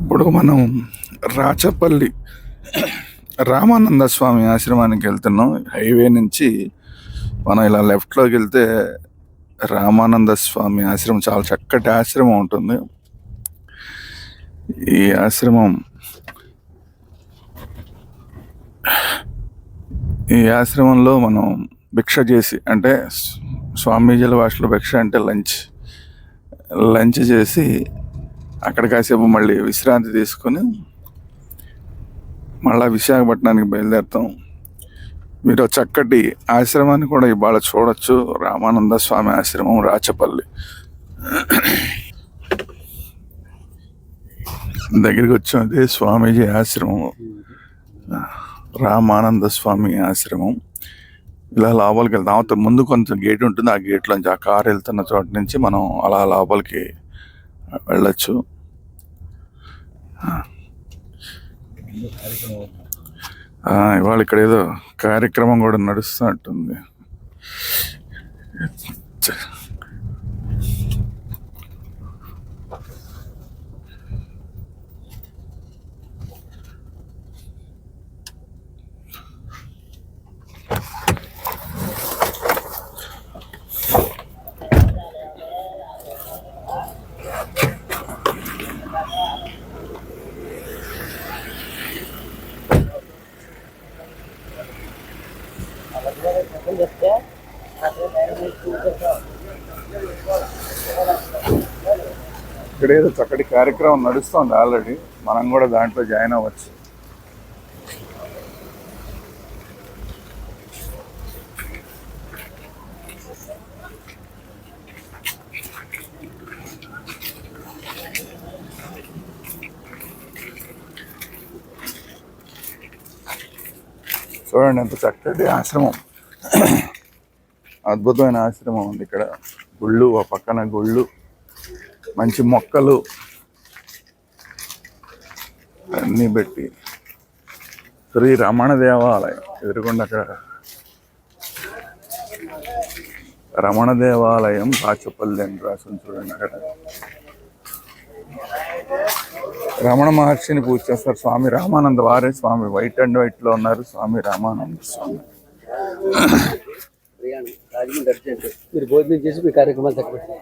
ఇప్పుడు మనం రాచపల్లి రామానంద స్వామి ఆశ్రమానికి వెళ్తున్నాం. హైవే నుంచి మనం ఇలా లెఫ్ట్లోకి వెళ్తే రామానంద స్వామి ఆశ్రమం చాలా చక్కటి ఆశ్రమం ఉంటుంది. ఈ ఆశ్రమం ఈ ఆశ్రమంలో మనం భిక్ష చేసి అంటే స్వామీజీల భాషలో భిక్ష అంటే లంచ్ లంచ్ చేసి అక్కడ కాసేపు మళ్ళీ విశ్రాంతి తీసుకొని మళ్ళా విశాఖపట్నానికి బయలుదేరుతాం. మీరు చక్కటి ఆశ్రమాన్ని కూడా ఇవాళ చూడొచ్చు. రామానంద స్వామి ఆశ్రమం రాచపల్లి. దగ్గరికి వచ్చాం అదే స్వామీజీ ఆశ్రమం. రామానంద స్వామి ఆశ్రమం. ఇలా లోపలికి వెళ్తాం. అవతల ముందు కొంచెం గేట్ ఉంటుంది. ఆ గేట్లోంచి ఆ కారు వెళ్తున్న చోట నుంచి మనం అలా లోపలికి వెళ్ళొచ్చు. ఇవాళ ఇక్కడ ఏదో కార్యక్రమం కూడా నడుస్తున్నట్టుంది. ఇక్కడ ఏదో చక్కటి కార్యక్రమం నడుస్తుంది ఆల్రెడీ. మనం కూడా దాంట్లో జాయిన్ అవ్వచ్చు. చూడండి ఎంత చక్కటి ఆశ్రమం. అద్భుతమైన ఆశ్రమం ఉంది ఇక్కడ. గుళ్ళు ఆ పక్కన గుళ్ళు మంచి మొక్కలు అన్నీ పెట్టి శ్రీ రమణ దేవాలయం ఎదురుకుండా అక్కడ. రమణ దేవాలయం రాచపల్లి అని రాసి చూడండి అక్కడ. రమణ మహర్షిని పూజ చేస్తారు స్వామి రామానంద వారే స్వామి. వైట్ అండ్ వైట్లో ఉన్నారు స్వామి రామానంద స్వామి. రాజమండ్రి అర్జెంట్ మీరు భోజనం చేసి మీ కార్యక్రమాలు చక్కబెట్టారు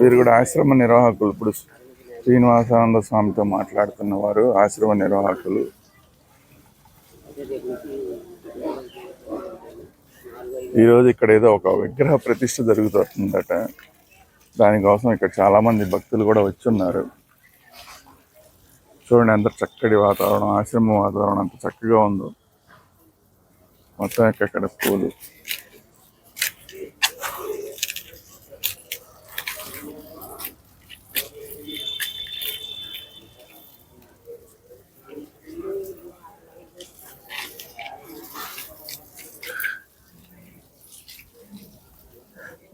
వీరు కూడా ఆశ్రమ నిర్వాహకులు. ఇప్పుడు శ్రీనివాసానంద స్వామితో మాట్లాడుతున్న వారు ఆశ్రమ నిర్వాహకులు. ఈరోజు ఇక్కడ ఏదో ఒక విగ్రహ ప్రతిష్ఠ జరుగుతుందట. దానికోసం ఇక్కడ చాలా మంది భక్తులు కూడా వచ్చి ఉన్నారు చూడండి ఎంత చక్కటి వాతావరణం ఆశ్రమ వాతావరణం అంత చక్కగా ఉందో. మొత్తం ఇక్కడ పూలు.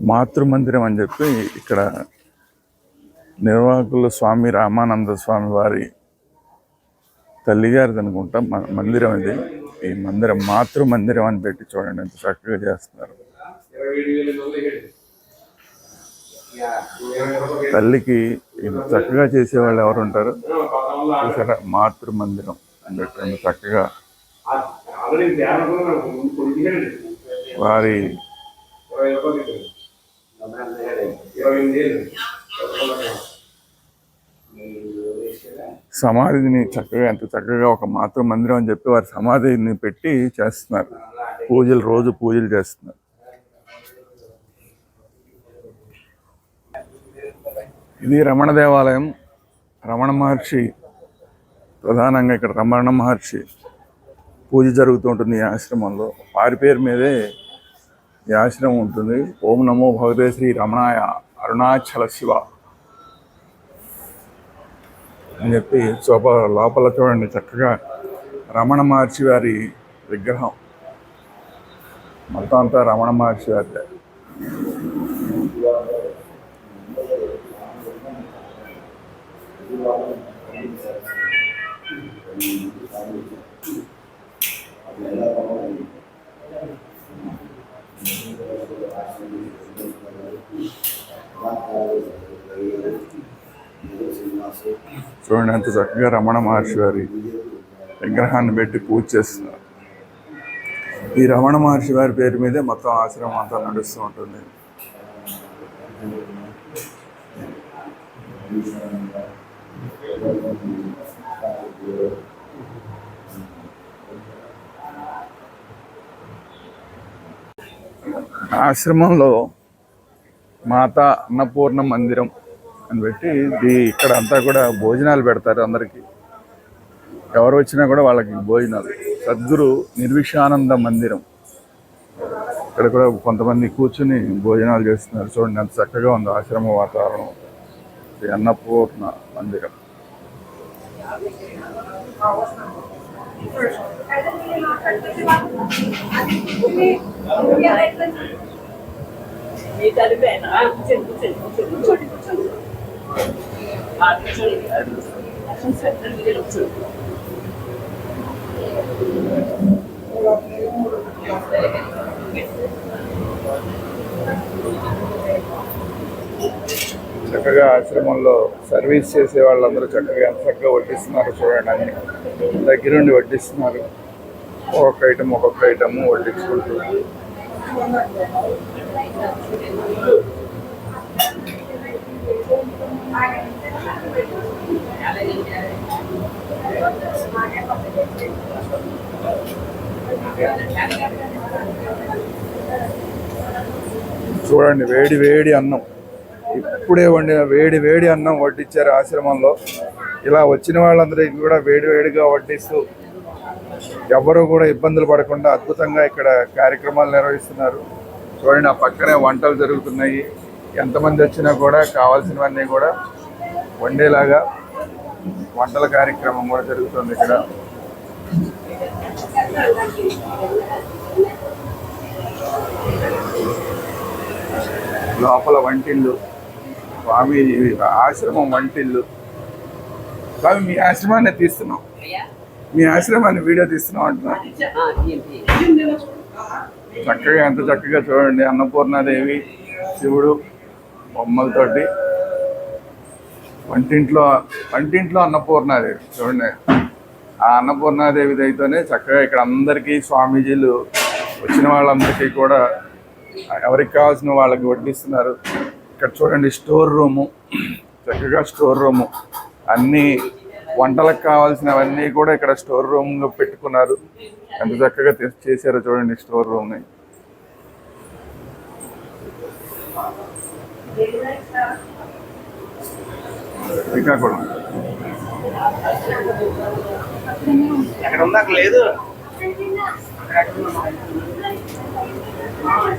మాతృమందిరం అని చెప్పి ఇక్కడ నిర్వాహకులు స్వామి రామానంద స్వామి వారి తల్లిగారిది అనుకుంటా మ- మందిరం ఇది. ఈ మందిరం మాతృ మందిరం అని పెట్టి చూడండి ఎంత చక్కగా చేస్తున్నారు. తల్లికి చక్కగా చేసేవాళ్ళు ఎవరు ఉంటారు? చూసారా? మాతృ మందిరం అని పెట్టి చక్కగా వారి సమాధిని చక్కగా ఎంత చక్కగా ఒక మాతృ మందిరం అని చెప్పి వారి సమాధిని పెట్టి చేస్తున్నారు. పూజలు రోజు పూజలు చేస్తున్నారు. ఇది రమణ దేవాలయం. రమణ మహర్షి ప్రధానంగా ఇక్కడ రమణ మహర్షి పూజ జరుగుతూ ఉంటుంది ఈ ఆశ్రమంలో. వారి పేరు మీదే ఈ ఆశ్రమం ఉంటుంది. ఓం నమో భగవతే శ్రీ రమణాయ అరుణాచల శివ అని చెప్పి శోభ లోపల చూడండి చక్కగా రమణ మహర్షి వారి విగ్రహం. మొత్తం అంతా రమణ మహర్షి వారి చూడండి ఎంత చక్కగా రమణ మహర్షి వారి విగ్రహాన్ని పెట్టి పూజ చేస్తున్నారు. ఈ రమణ మహర్షి వారి పేరు మీదే మొత్తం ఆశ్రమం అంతా నడుస్తూ ఉంటుంది. ఆశ్రమంలో మాతా అన్నపూర్ణ మందిరం అని పెట్టి దీ ఇక్కడ అంతా కూడా భోజనాలు పెడతారు అందరికీ. ఎవరు వచ్చినా కూడా వాళ్ళకి భోజనాలు. సద్గురు నిర్విషానంద మందిరం. ఇక్కడ కూడా కొంతమంది కూర్చుని భోజనాలు చేస్తున్నారు. చూడండి ఎంత చక్కగా ఉంది ఆశ్రమ వాతావరణం. శ్రీ అన్నపూర్ణ మందిరం. మీ కలిపేనా కూర్చోండి కూర్చోండి కూర్చోండి. చక్కగా ఆశ్రమంలో సర్వీస్ చేసే వాళ్ళందరూ చక్కగా ఎంత చక్కగా వడ్డిస్తున్నారు చూడండి అన్ని. దగ్గరుండి వడ్డిస్తున్నారు. ఒక్కొక్క ఐటమ్ ఒక్కొక్క ఐటమ్ వడ్డించుకుంటున్నారు చూడండి వేడి వేడి అన్నం. ఇప్పుడే వండిన వేడి వేడి అన్నం వడ్డించారు ఆశ్రమంలో. ఇలా వచ్చిన వాళ్ళందరికీ కూడా వేడి వేడిగా వడ్డిస్తూ ఎవరూ కూడా ఇబ్బందులు పడకుండా అద్భుతంగా ఇక్కడ కార్యక్రమాలు నిర్వహిస్తున్నారు. చూడండి ఆ పక్కనే వంటలు జరుగుతున్నాయి. ఎంతమంది వచ్చినా కూడా కావాల్సినవన్నీ కూడా వండేలాగా వంటల కార్యక్రమం కూడా జరుగుతుంది ఇక్కడ. లోపల వంటిల్లు స్వామి ఆశ్రమం వంటిల్లు. స్వామి మీ ఆశ్రమాన్ని తీస్తున్నాం. మీ ఆశ్రమాన్ని వీడియో తీస్తున్నాం అంటున్నా. చక్కగా ఎంత చక్కగా చూడండి. అన్నపూర్ణాదేవి శివుడు బొమ్మలతోటి. వంటింట్లో వంటింట్లో అన్నపూర్ణాదేవి చూడండి. ఆ అన్నపూర్ణాదేవి దయతోనే చక్కగా ఇక్కడ అందరికీ స్వామీజీలు వచ్చిన వాళ్ళందరికీ కూడా ఎవరికి కావాల్సిన వాళ్ళకి వడ్డిస్తున్నారు. ఇక్కడ చూడండి స్టోర్ రూము. చక్కగా స్టోర్ రూము. అన్నీ వంటలకు కావాల్సినవన్నీ కూడా ఇక్కడ స్టోర్ రూమ్ పెట్టుకున్నారు. ఎంత చక్కగా తె- చేశారో చూడండి స్టోర్ రూమ్ని. శ్రీకాకుళం. ఎక్కడ ఉందాక లేదు.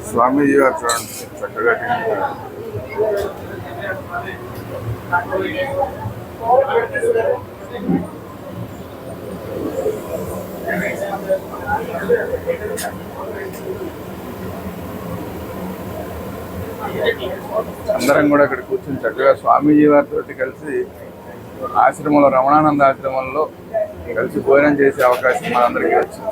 స్వామీజీ గారు చూడండి చక్కగా చేశారు. అందరం కూడా ఇక్కడ కూర్చొని చక్కగా స్వామీజీ వారితో కలిసి ఆశ్రమంలో రమణానంద ఆశ్రమంలో కలిసి భోజనం చేసే అవకాశం మనందరికీ వచ్చింది.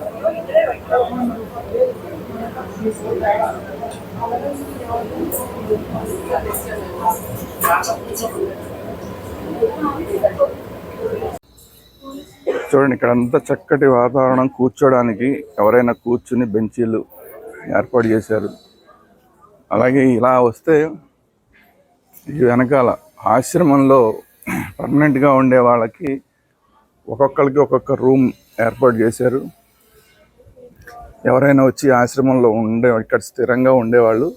చూడండి ఇక్కడ అంతా చక్కటి వాతావరణం. కూర్చోడానికి ఎవరైనా కూర్చుని బెంచీలు ఏర్పాటు చేశారు. అలాగే ఇలా వస్తే ఈ వెనకాల ఆశ్రమంలో పర్మనెంట్గా ఉండే వాళ్ళకి ఒక్కొక్కరికి ఒక్కొక్క రూమ్ ఏర్పాటు చేశారు. ఎవరైనా వచ్చి ఆశ్రమంలో ఉండే ఇక్కడ స్థిరంగా ఉండేవాళ్ళు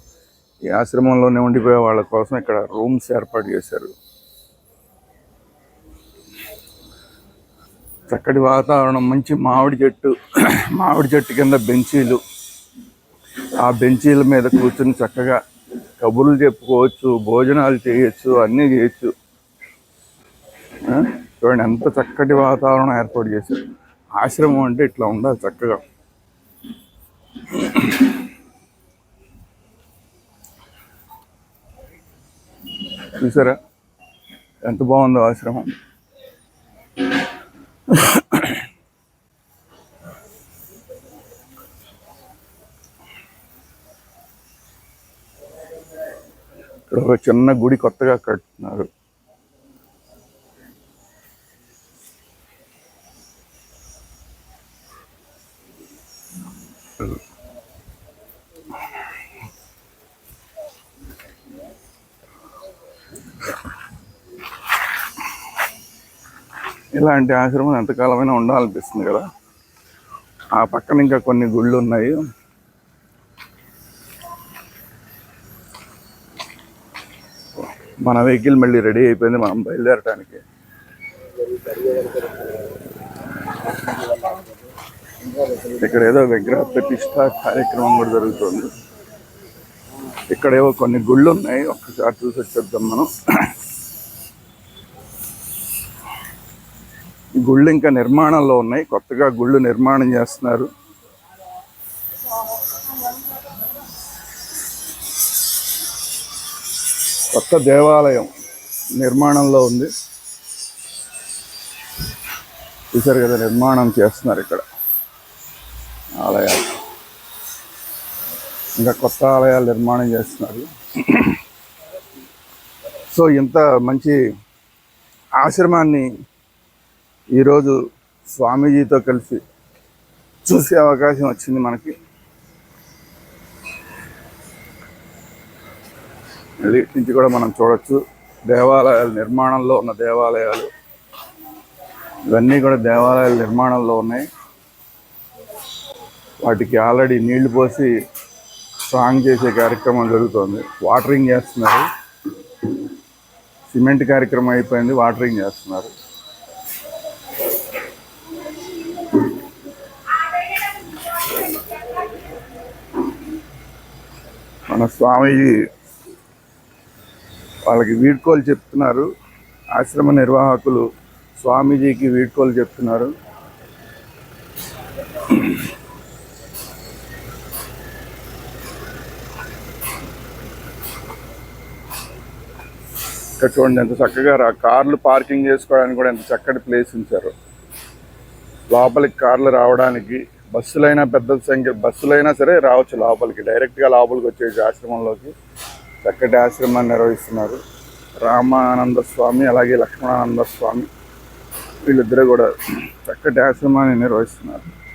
ఈ ఆశ్రమంలోనే ఉండిపోయే వాళ్ళ కోసం ఇక్కడ రూమ్స్ ఏర్పాటు చేశారు. చక్కటి వాతావరణం మంచి మామిడి చెట్టు మామిడి చెట్టు కింద బెంచీలు ఆ బెంచీల మీద కూర్చుని చక్కగా కబుర్లు చెప్పుకోవచ్చు భోజనాలు చేయొచ్చు అన్నీ చేయొచ్చు. చూడండి ఎంత చక్కటి వాతావరణం ఏర్పాటు చేశారు. ఆశ్రమం అంటే ఇట్లా ఉండాలి చక్కగా. చూసారా? ఎంత బాగుందో ఆశ్రమం. ఇక్కడ ఒక చిన్న గుడి కొత్తగా కట్టుతున్నారు ఇలాంటి ఆశ్రమం ఎంతకాలమైనా ఉండాలనిపిస్తుంది కదా. ఆ పక్కన ఇంకా కొన్ని గుళ్ళు ఉన్నాయి. మన వెహికల్ మళ్ళీ రెడీ అయిపోయింది మనం బయలుదేరటానికి. ఇక్కడ ఏదో విగ్రహ ప్రతిష్ట కార్యక్రమం కూడా జరుగుతుంది. ఇక్కడ ఏవో కొన్ని గుళ్ళు ఉన్నాయి ఒక్కసారి చూసి వచ్చేద్దాం మనం. గుళ్ళు ఇంకా నిర్మాణంలో ఉన్నాయి కొత్తగా గుళ్ళు నిర్మాణం చేస్తున్నారు. కొత్త దేవాలయం నిర్మాణంలో ఉంది. చూసారు కదా నిర్మాణం చేస్తున్నారు ఇక్కడ. ఆలయాలు. ఇంకా కొత్త ఆలయాలు నిర్మాణం చేస్తున్నారు. సో ఇంత మంచి ఆశ్రమాన్ని ఈరోజు స్వామీజీతో కలిసి చూసే అవకాశం వచ్చింది మనకి. మళ్ళీ నుంచి కూడా మనం చూడొచ్చు. దేవాలయాల నిర్మాణంలో ఉన్న దేవాలయాలు. ఇవన్నీ కూడా దేవాలయాల నిర్మాణంలో ఉన్నాయి. వాటికి ఆల్రెడీ నీళ్ళు పోసి స్ట్రాంగ్ చేసే కార్యక్రమం జరుగుతోంది. వాటరింగ్ చేస్తున్నారు. సిమెంట్ కార్యక్రమం అయిపోయింది. వాటరింగ్ చేస్తున్నారు. మన స్వామీజీ వాళ్ళకి వీడ్కోలు చెప్తున్నారు. ఆశ్రమ నిర్వాహకులు స్వామీజీకి వీడ్కోలు చెప్తున్నారు. ఇక్కడ చూడండి ఎంత చక్కగా రా కార్లు పార్కింగ్ చేసుకోవడానికి కూడా ఎంత చక్కటి ప్లేస్ ఉంచారు. లోపలికి కార్లు రావడానికి బస్సులైనా పెద్ద సంఖ్య బస్సులైనా సరే రావచ్చు లోపలికి డైరెక్ట్గా లోపలికి వచ్చేసి ఆశ్రమంలోకి. చక్కటి ఆశ్రమాన్ని నిర్వహిస్తున్నారు. రామానంద స్వామి అలాగే లక్ష్మణానంద స్వామి వీళ్ళిద్దరూ కూడా చక్కటి ఆశ్రమాన్ని నిర్వహిస్తున్నారు.